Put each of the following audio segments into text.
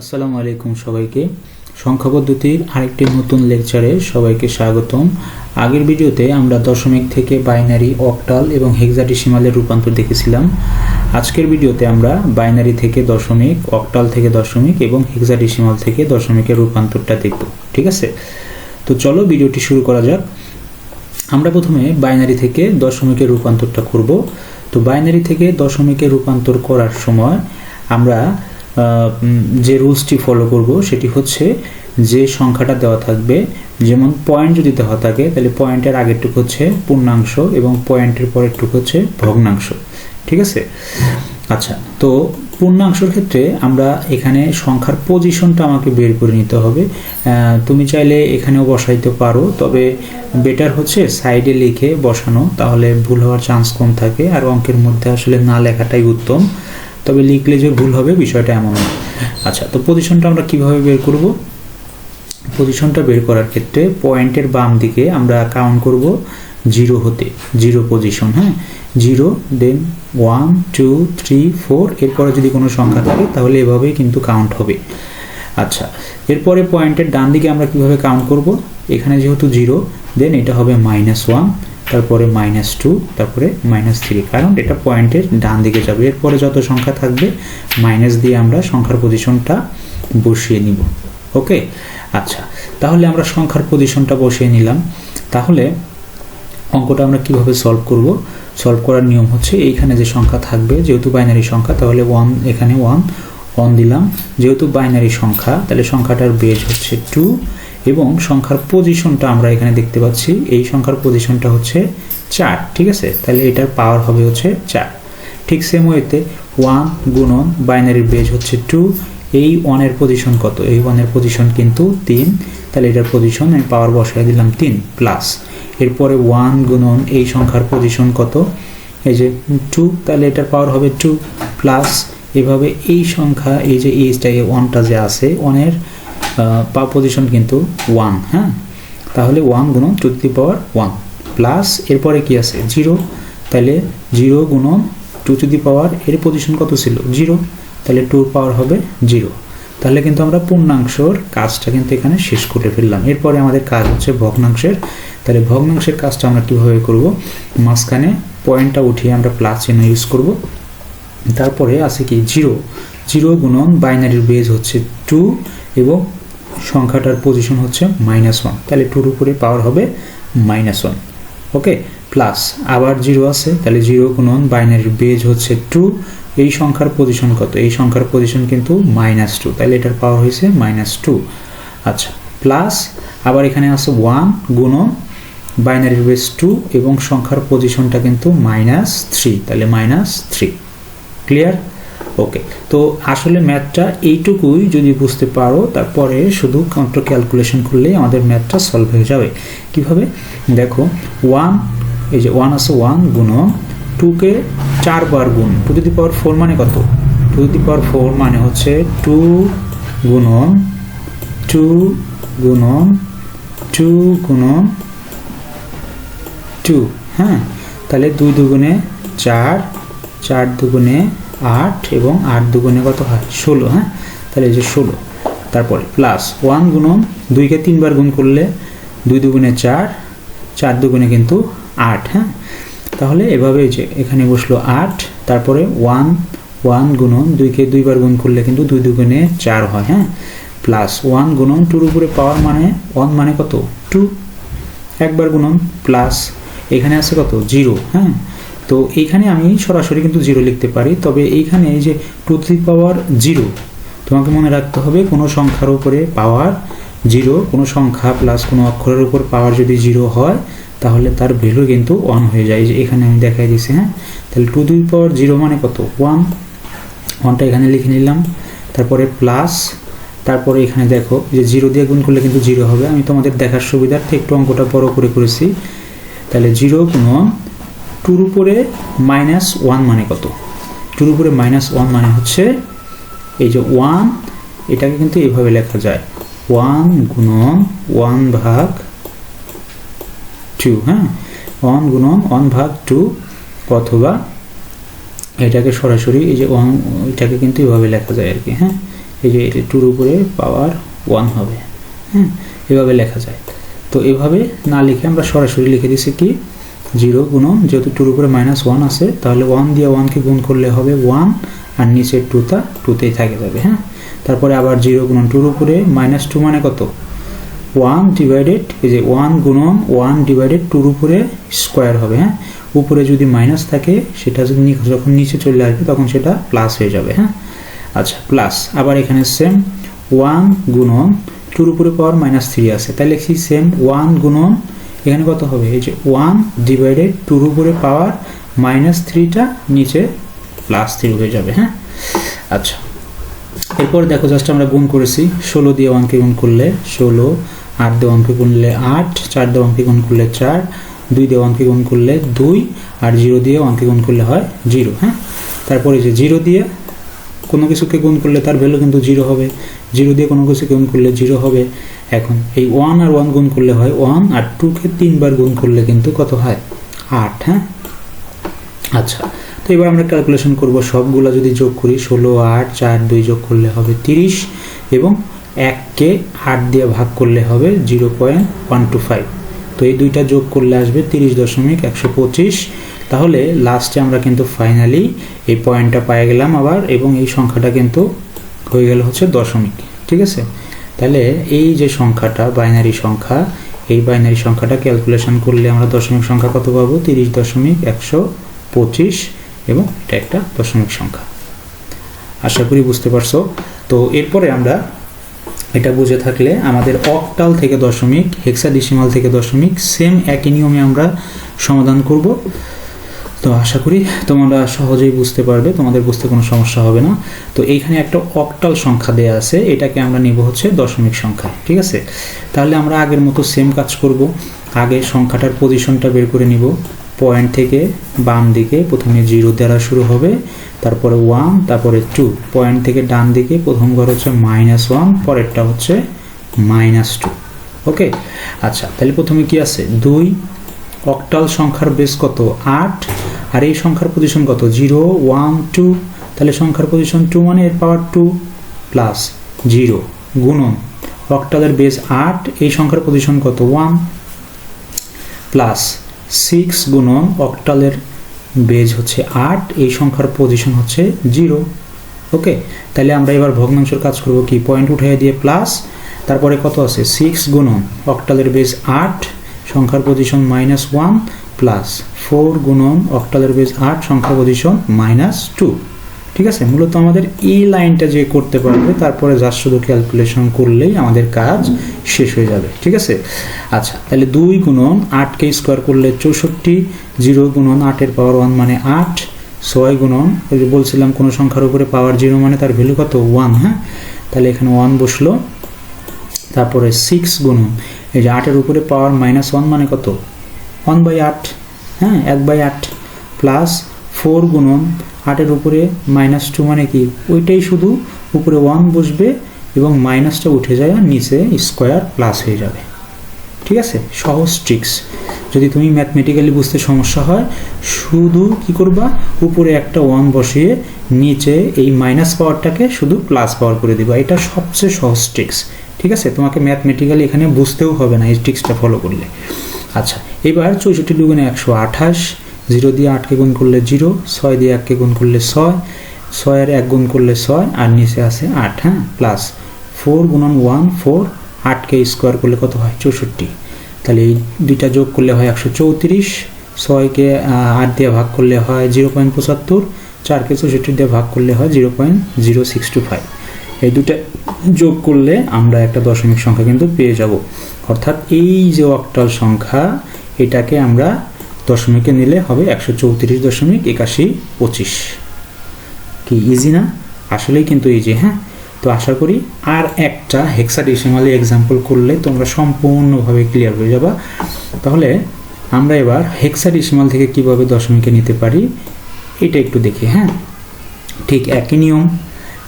আসসালামু আলাইকুম সবাইকে। সংখ্যা পদ্ধতির আরেকটি নতুন লেকচারে সবাইকে স্বাগতম। আগের ভিডিওতে আমরা দশমিক থেকে বাইনারি, অক্টাল এবং হেক্সাডেসিমালের রূপান্তর দেখেছিলাম। আজকের ভিডিওতে আমরা বাইনারি থেকে দশমিক, অক্টাল থেকে দশমিক এবং হেক্সাডেসিমাল থেকে দশমিকের রূপান্তরটা দেখব, ঠিক আছে? তো চলো ভিডিওটি শুরু করা যাক। আমরা প্রথমে বাইনারি থেকে দশমিকের রূপান্তরটা করব। তো বাইনারি থেকে দশমিকের রূপান্তর করার সময় আমরা যে রুলসটি ফলো করব সেটি হচ্ছে যে সংখ্যাটা দেওয়া থাকবে, যেমন পয়েন্ট যদি দেওয়া থাকে, তাহলে পয়েন্টের আগেরটুকু হচ্ছে পূর্ণাংশ এবং পয়েন্টের পরেরটুকু হচ্ছে ভগ্নাংশ, ঠিক আছে? আচ্ছা তো পূর্ণাংশের ক্ষেত্রে আমরা এখানে সংখ্যার পজিশনটা আমাকে বের করে নিতে হবে। তুমি চাইলে এখানেও বসাইতে পারো, তবে বেটার হচ্ছে সাইডে লিখে বসানো, তাহলে ভুল হওয়ার চান্স কম থাকে, আর অঙ্কের মধ্যে আসলে না লেখাটাই উত্তম। তবে লিখলে যে ভুল হবে বিষয়টা এমন না। আচ্ছা তো পজিশনটা আমরা কীভাবে বের করব? পজিশনটা বের করার ক্ষেত্রে পয়েন্টের বাম দিকে আমরা কাউন্ট করব জিরো হতে জিরো পজিশন হ্যাঁ? Zero then one two three four এরপরে যদি কোনো সংখ্যা থাকে তাহলে এভাবেই কিন্তু কাউন্ট হবে। আচ্ছা এরপরে পয়েন্টের ডান দিকে আমরা কীভাবে কাউন্ট করব? এখানে যেহেতু জিরো দেন এটা হবে মাইনাস ওয়ান তারপরে মাইনাস টু তারপরে মাইনাস থ্রি কারণ এটা পয়েন্টের ডান দিকে যাবে। এরপরে যত সংখ্যা থাকবে মাইনাস দিয়ে আমরা সংখ্যার পজিশনটা বসিয়ে নিব। ওকে আচ্ছা তাহলে আমরা সংখ্যার পজিশনটা বসিয়ে নিলাম। তাহলে অঙ্কটা আমরা কীভাবে সলভ করব? সলভ করার নিয়ম হচ্ছে এইখানে যে সংখ্যা থাকবে, যেহেতু বাইনারি সংখ্যা, তাহলে ওয়ান এখানে ওয়ান ওয়ান দিলাম। যেহেতু বাইনারি সংখ্যা, তাহলে সংখ্যাটার বেজ হচ্ছে টু এবং সংখ্যার পজিশনটা আমরা এখানে দেখতে পাচ্ছি। এই সংখ্যার পজিশনটা হচ্ছে চার, ঠিক আছে? তাহলে এটার পাওয়ার হবে হচ্ছে চার। ঠিক সেম ওয়েতে ওয়ান গুণন বাইনারির বেজ হচ্ছে টু এই ওয়ানের পজিশন কত? এই ওয়ানের পজিশন কিন্তু তিন। তাহলে এটার পজিশন আমি পাওয়ার বসাই দিলাম তিন প্লাস এরপরে ওয়ান গুণন এই সংখ্যার পজিশন কত? এই যে টু তাহলে এটার পাওয়ার হবে টু প্লাস এভাবে এই সংখ্যা, এই যে এইচটা এই ওয়ানটা যে আছে ওয়ানের পা পজিশন কিন্তু ওয়ান হ্যাঁ? তাহলে ওয়ান গুণন two the power one plus এরপরে কি আছে? জিরো তাহলে জিরো গুণন টু টু দি পাওয়ার এর পজিশন কত ছিল? জিরো তাহলে টুর পাওয়ার হবে জিরো তাহলে কিন্তু আমরা পূর্ণাংশর কাজটা কিন্তু এখানে শেষ করে ফেললাম। এরপরে আমাদের কাজ হচ্ছে ভগ্নাংশের। তাহলে ভগ্নাংশের কাজটা আমরা কীভাবে করব? মাঝখানে পয়েন্টটা উঠিয়ে আমরা প্লাস চিহ্ন ইউজ করব। তারপরে আছে কি? জিরো জিরো গুণন বাইনারির বেজ হচ্ছে টু এবং সংখ্যাটার পজিশন হচ্ছে মাইনাস ওয়ান তাহলে টুর উপরে পাওয়ার হবে মাইনাস ওয়ান ওকে প্লাস আবার জিরো আছে, তাহলে জিরো গুণন বাইনারির বেজ হচ্ছে টু এই সংখ্যার পজিশন কত? এই সংখ্যার পজিশন কিন্তু মাইনাস টু তাহলে এটার পাওয়ার হয়েছে মাইনাস টু আচ্ছা প্লাস আবার এখানে আছে ওয়ান গুণন বাইনারির বেস টু এবং সংখ্যার পজিশনটা কিন্তু মাইনাস থ্রি তাহলে মাইনাস থ্রি ক্লিয়ার ওকে তো আসলে ম্যাথটা এইটুকুই যদি বুঝতে পারো, তারপরে শুধু কাউন্টার ক্যালকুলেশন করলেই আমাদের ম্যাথটা সলভ হয়ে যাবে। কীভাবে? দেখো ওয়ান এই যে ওয়ান আছে ওয়ান গুণন টুকে চারবার গুণ। Two to the power four মানে কত? টু দি পাওয়ার ফোর মানে হচ্ছে টু গুণন টু গুণন টু গুণন টু হ্যাঁ? তাহলে দুই দুগুণে চার চার দুগুণে আট এবং আট দুগুণে কত হয়? ষোলো হ্যাঁ? তাহলে এই যে ষোলো। তারপরে প্লাস ওয়ান গুণন দুইকে তিনবার গুণ করলে দুই দুগুণে চার চার দুগুণে কিন্তু আট হ্যাঁ? তাহলে এভাবে যে এখানে বসল আট, তারপরে ওয়ান ওয়ান গুণন দুইকে দুইবার গুণ করলে কিন্তু দুই দুগুণে চার হয় হ্যাঁ? প্লাস ওয়ান গুণন টুর উপরে পাওয়ার মানে ওয়ান মানে কত? টু একবার গুণন প্লাস এখানে আছে কত? জিরো হ্যাঁ? তো এইখানে আমি সরাসরি কিন্তু জিরো লিখতে পারি, তবে এইখানে এই যে টু থ্রি পাওয়ার জিরো তোমাকে মনে রাখতে হবে কোনো সংখ্যার উপরে পাওয়ার জিরো কোনো সংখ্যা প্লাস কোনো অক্ষরের উপর পাওয়ার যদি জিরো হয়, তাহলে তার ভ্যালু কিন্তু ওয়ান হয়ে যায়। যে এখানে আমি দেখাই দিছি হ্যাঁ? তাহলে টু দুই পাওয়ার জিরো মানে কত? ওয়ান ওয়ানটা এখানে লিখে নিলাম। তারপরে প্লাস তারপরে এখানে দেখো যে জিরো দিয়ে গুণ করলে কিন্তু জিরো হবে। আমি তোমাদের দেখার সুবিধার্থে একটু অঙ্কটা বড় করে করেছি। তাহলে জিরো গুণন টুর উপরে মাইনাস ওয়ান মানে কত? টুর উপরে মাইনাস ওয়ান মানে হচ্ছে এই যে ওয়ান এটাকে কিন্তু এইভাবে লেখা যায়। ওয়ান গুণন ওয়ান ভাগ টু হ্যাঁ? ওয়ান গুণন ওয়ান ভাগ টু অথবা এটাকে সরাসরি এই যে ওয়ান এটাকে কিন্তু এভাবে লেখা যায় আর কি হ্যাঁ? এই যে এটা টুর উপরে পাওয়ার ওয়ান হবে হ্যাঁ? এভাবে লেখা যায়। তো এভাবে না লিখে আমরা সরাসরি লিখে দিছি কি? জিরো গুণন, যেহেতু টুর উপরে মাইনাস ওয়ান আছে, তাহলে ওয়ান দিয়ে ওয়ানকে গুণ করলে হবে ওয়ান আর নিচের টুটা টুতেই থাকে যাবে হ্যাঁ? তারপরে আবার জিরো গুণন টুর উপরে মাইনাস টু মানে কত? ওয়ান ডিভাইডেড এই যে ওয়ান গুণন ওয়ান ডিভাইডেড টুর উপরে স্কোয়ার হবে হ্যাঁ? উপরে যদি মাইনাস থাকে, সেটা যদি যখন নিচে চলে আসবে, তখন সেটা প্লাস হয়ে যাবে হ্যাঁ? আচ্ছা প্লাস আবার এখানে সেম ওয়ান গুণন টুর উপরে পাওয়ার মাইনাস থ্রি আছে। তাই লিখছি সেম ওয়ান গুণন এখানে কত হবে? এই যে ওয়ান ডিভাইডেড টুর উপরে পাওয়ার মাইনাস থ্রিটা নিচে প্লাস থ্রি হয়ে যাবে হ্যাঁ? আচ্ছা। এরপর দেখো জাস্ট আমরা গুণ করেছি, ষোলো দিয়ে ওয়ানকে গুণ করলে ষোলো, আট দিয়ে ওয়ানকে গুনলে আট, চার দিয়ে ওয়ানকে গুণ করলে চার, দুই দিয়ে ওয়ানকে গুণ করলে দুই, আর জিরো দিয়ে ওয়ানকে গুণ করলে হয় জিরো হ্যাঁ? তারপরে যে জিরো দিয়ে কোনো কিছুকে গুণ করলে তার ভ্যালু কিন্তু জিরো হবে। জিরো দিয়ে কোনো কিছুকে গুণ করলে জিরো হবে। এখন এই ওয়ান আর ওয়ান গুণ করলে হয় ওয়ান আর টুকে তিনবার গুণ করলে কিন্তু কত হয়? আট হ্যাঁ? আচ্ছা তো এবার আমরা ক্যালকুলেশন করব সবগুলা যদি যোগ করি, ষোলো, আট, চার, দুই যোগ করলে হবে তিরিশ এবং এককে আট দিয়ে ভাগ করলে হবে zero point one two five তো এই দুইটা যোগ করলে আসবে তিরিশ দশমিক একশো পঁচিশ। তাহলে লাস্টে আমরা কিন্তু ফাইনালি এই পয়েন্টটা পেয়ে গেলাম আবার এবং এই সংখ্যাটা কিন্তু হয়ে গেল হচ্ছে দশমিক, ঠিক আছে? তাহলে এই যে সংখ্যাটা বাইনারি সংখ্যা, এই বাইনারি সংখ্যাটা ক্যালকুলেশন করলে আমরা দশমিক সংখ্যা কত পাবো? তিরিশ দশমিক একশো পঁচিশ এবং এটা একটা দশমিক সংখ্যা। আশা করি বুঝতে পারছ? তো এরপরে আমরা এটা বুঝে থাকলে আমাদের অক্টাল থেকে দশমিক হেক্সাডেসিমাল থেকে দশমিক সেম একই নিয়মে আমরা সমাধান করব। তো আশা করি তোমরা সহজেই বুঝতে পারবে, তোমাদের বুঝতে কোনো সমস্যা হবে না। তো এইখানে একটা অক্টাল সংখ্যা দেয়া আছে, এটাকে আমরা নিব হচ্ছে দশমিক সংখ্যা, ঠিক আছে? তাহলে আমরা আগের মতো সেম কাজ করব। আগে সংখ্যাটার পজিশনটা বের করে নিব। পয়েন্ট থেকে বাম দিকে প্রথমে জিরো দ্বারা শুরু হবে, তারপরে ওয়ান তারপরে টু পয়েন্ট থেকে ডান দিকে প্রথম ঘর হচ্ছে মাইনাস ওয়ান পরেরটা হচ্ছে মাইনাস টু ওকে আচ্ছা তাহলে প্রথমে কি আছে? দুই অক্টাল সংখ্যার বেস কত? আট। আর এই সংখ্যার পজিশন কত? জিরো ওয়ান টু তাহলে সংখ্যার পজিশন টু মানে এর পাওয়ার টু প্লাস জিরো গুণন। অক্টালের বেস আট, এই সংখ্যার পজিশন কত? ওয়ান প্লাস সিক্স গুণন। অক্টালের বেজ হচ্ছে আট, এই সংখ্যার পজিশন হচ্ছে জিরো ওকে তাহলে আমরা এবার ভগ্নাংশের কাজ করব কি? পয়েন্ট উঠিয়ে দিয়ে প্লাস তারপরে কত আছে? সিক্স গুণন। অক্টালের বেজ আট সংখ্যার position minus one plus four গুণন অক্টালের বেজ আট, সংখ্যার পজিশন মাইনাস টু ঠিক আছে? মূলত আমাদের এই লাইনটা যে করতে পারবে, তারপরে যার শুধু ক্যালকুলেশন করলেই আমাদের কাজ শেষ হয়ে যাবে। ঠিক আছে? আচ্ছা তাহলে দুই গুণন আটকে স্কোয়ার করলে চৌষট্টি জিরো গুণন আটের পাওয়ার ওয়ান মানে আট, ছয় গুণন, ওই যে বলছিলাম কোনো সংখ্যার উপরে পাওয়ার জিরো মানে তার ভ্যালু কত? ওয়ান হ্যাঁ? তাহলে এখানে ওয়ান বসল। তারপরে সিক্স গুণন এই যে আটের উপরে পাওয়ার মাইনাস ওয়ান মানে কত? ওয়ান বাই আট হ্যাঁ এক বাই আট প্লাস ফোর গুণন আটের উপরে মাইনাস টু মানে কি? ওইটাই শুধু উপরে ওয়ান বসবে এবং মাইনাসটা উঠে যায় আর নিচে স্কোয়ার প্লাস হয়ে যাবে। ঠিক আছে? সহজ ট্রিক্স যদি তুমি ম্যাথমেটিক্যালি বুঝতে সমস্যা হয়, শুধু কি করবা? উপরে একটা ওয়ান বসিয়ে নিচে এই মাইনাস পাওয়ারটাকে শুধু প্লাস পাওয়ার করে দিবা। এটা সবচেয়ে সহজ ট্রিক্স ঠিক আছে? তোমাকে ম্যাথমেটিক্যালি এখানে বুঝতেও হবে না, এই ট্রিক্সটা ফলো করলে। আচ্ছা এবার চৌষট্টি দুগুণে একশো আঠাশ, জিরো দিয়ে আটকে গুণ করলে জিরো, ছয় দিয়ে এককে গুণ করলে ছয়, ছয়ের এক গুণ করলে ছয়, আর নিচে আছে আট হ্যাঁ? প্লাস ফোর গুণন ওয়ান ফোর আটকে স্কোয়ার করলে কত হয়? চৌষট্টি। তাহলে এই দুইটা যোগ করলে হয় একশো চৌত্রিশ, ছয়কে আট দিয়ে ভাগ করলে হয় জিরো পয়েন্ট পঁচাত্তর, চারকে চৌষট্টি দিয়ে ভাগ করলে হয় zero point zero six two five. দুটা যোগ করলে আমরা একটা দশমিক সংখ্যা কিন্তু পেয়ে যাব। অর্থাৎ এই যে অক্টাল সংখ্যা, এটাকে আমরা দশমিকে নিলে হবে একশো চৌত্রিশ দশমিক একাশি পঁচিশ। কি ইজি না? আসলেই কিন্তু ইজি হ্যাঁ? তো আশা করি আর একটা হেক্সাডেসিমালি এক্সাম্পল করলে তোমরা সম্পূর্ণভাবে ক্লিয়ার হয়ে যাবা। তাহলে আমরা এবার হেক্সাডেসিমাল থেকে কীভাবে দশমিকে নিতে পারি, এটা একটু দেখি হ্যাঁ? ঠিক একই নিয়ম।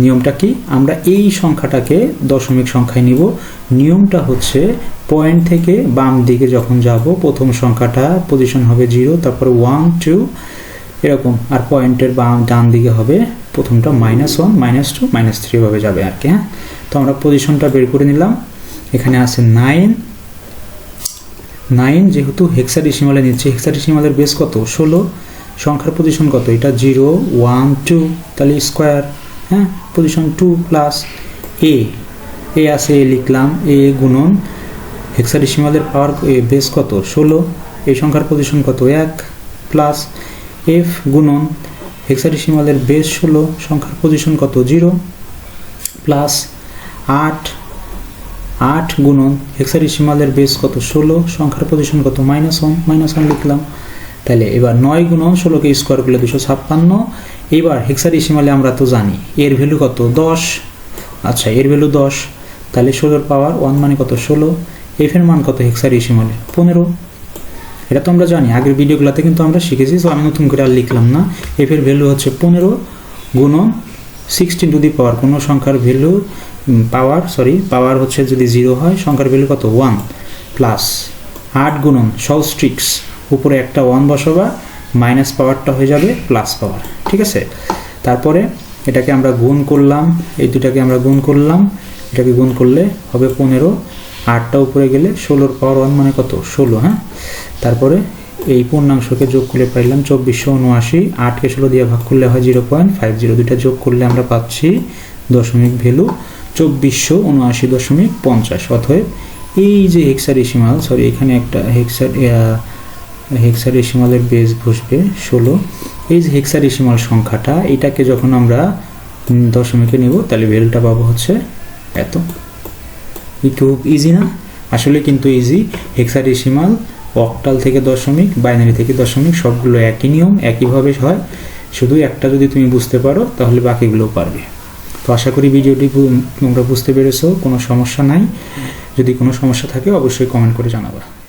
নিয়মটা কি? আমরা এই সংখ্যাটাকে দশমিক সংখ্যায় নিব। নিয়মটা হচ্ছে পয়েন্ট থেকে বাম দিকে যখন যাব, প্রথম সংখ্যাটা পজিশন হবে জিরো তারপর ওয়ান টু এরকম। আর পয়েন্টের বাম, ডান দিকে হবে প্রথমটা minus one minus two minus three ভাবে যাবে আর কি হ্যাঁ? তো আমরা পজিশনটা বের করে নিলাম। এখানে আছে নাইন নাইন যেহেতু হেক্সাডেসিমালে নিচ্ছে হেক্সাডেসিমালের বেস কত? ষোলো। সংখ্যার পজিশন কত? এটা জিরো ওয়ান টু তাহলে স্কোয়ার হ্যাঁ? Position two plus A A আছে এ লিখলাম এ গুণন। হেক্সাডেসিমালের পাওয়ার বেস কত? ষোলো। এই সংখ্যার পজিশন কত? এক প্লাস এফ গুণন। হেক্সাডেসিমালের বেস ষোলো, সংখ্যার পজিশন কত? জিরো প্লাস আট। আট গুণন। হেক্সাডেসিমালের বেস কত? ষোলো, সংখ্যার পজিশন কত? মাইনাস ওয়ান মাইনাস ওয়ান লিখলাম। তাহলে এবার নয় গুণন ষোলোকে স্কোয়ার করলে দুশো ছাপ্পান্ন। এবার হেক্সাডেসিমালে আমরা তো জানি, এর ভ্যালু কত? দশ। আচ্ছা এর ভ্যালু দশ। তাহলে ষোলোর পাওয়ার ওয়ান মানে কত? ষোলো। এফের মান কত হেক্সাডেসিমালে পনেরো। এটা তো আমরা জানি, আগের ভিডিওগুলোতে কিন্তু আমরা শিখেছি তো আমি নতুন করে আর লিখলাম না। এফ এর ভ্যালু হচ্ছে পনেরো গুণন সিক্সটিন টু দি পাওয়ার কোনো সংখ্যার ভ্যালু পাওয়ার সরি পাওয়ার হচ্ছে যদি জিরো হয়, সংখ্যার ভ্যালু কত? ওয়ান প্লাস আট গুণন সলস্ট্রিক্স উপরে একটা ওয়ান বসাবা মাইনাস পাওয়ারটা হয়ে যাবে প্লাস পাওয়ার ঠিক আছে? তারপরে এটাকে আমরা গুণ করলাম, এই দুটাকে আমরা গুণ করলাম, এটাকে গুণ করলে হবে পনেরো, আটটা উপরে গেলে ষোলোর পাওয়ার ওয়ান মানে কত? ষোলো হ্যাঁ? তারপরে এই পূর্ণাংশকে যোগ করলে পাইলাম চব্বিশশো উনআশি, আটকে ষোলো দিয়ে ভাগ করলে হয় জিরো পয়েন্ট ফাইভ জিরো দুইটা যোগ করলে আমরা পাচ্ছি দশমিক ভ্যালু চব্বিশশো উনআশি দশমিক পঞ্চাশ, অতএব এই যে হেক্সাডেসিমাল সরি এখানে একটা হেক্সা হেক্সাডেসিমালের বেস বসবে, ষোলো। এই যে হেক্সাডেসিমাল সংখ্যাটা, এটাকে যখন আমরা দশমিকে নিব, তাহলে ভ্যালুটা পাবো হচ্ছে এত। খুব ইজি না? আসলে কিন্তু ইজি হেক্সাডেসিমাল অক্টাল থেকে দশমিক বাইনারি থেকে দশমিক, সবগুলো একই নিয়ম, একইভাবে হয়। শুধু একটা যদি তুমি বুঝতে পারো, তাহলে বাকিগুলোও পারবে। তো আশা করি ভিডিওটি তোমরা বুঝতে পেরেছ, কোনো সমস্যা নাই। যদি কোনো সমস্যা থাকে, অবশ্যই কমেন্ট করে জানাবা।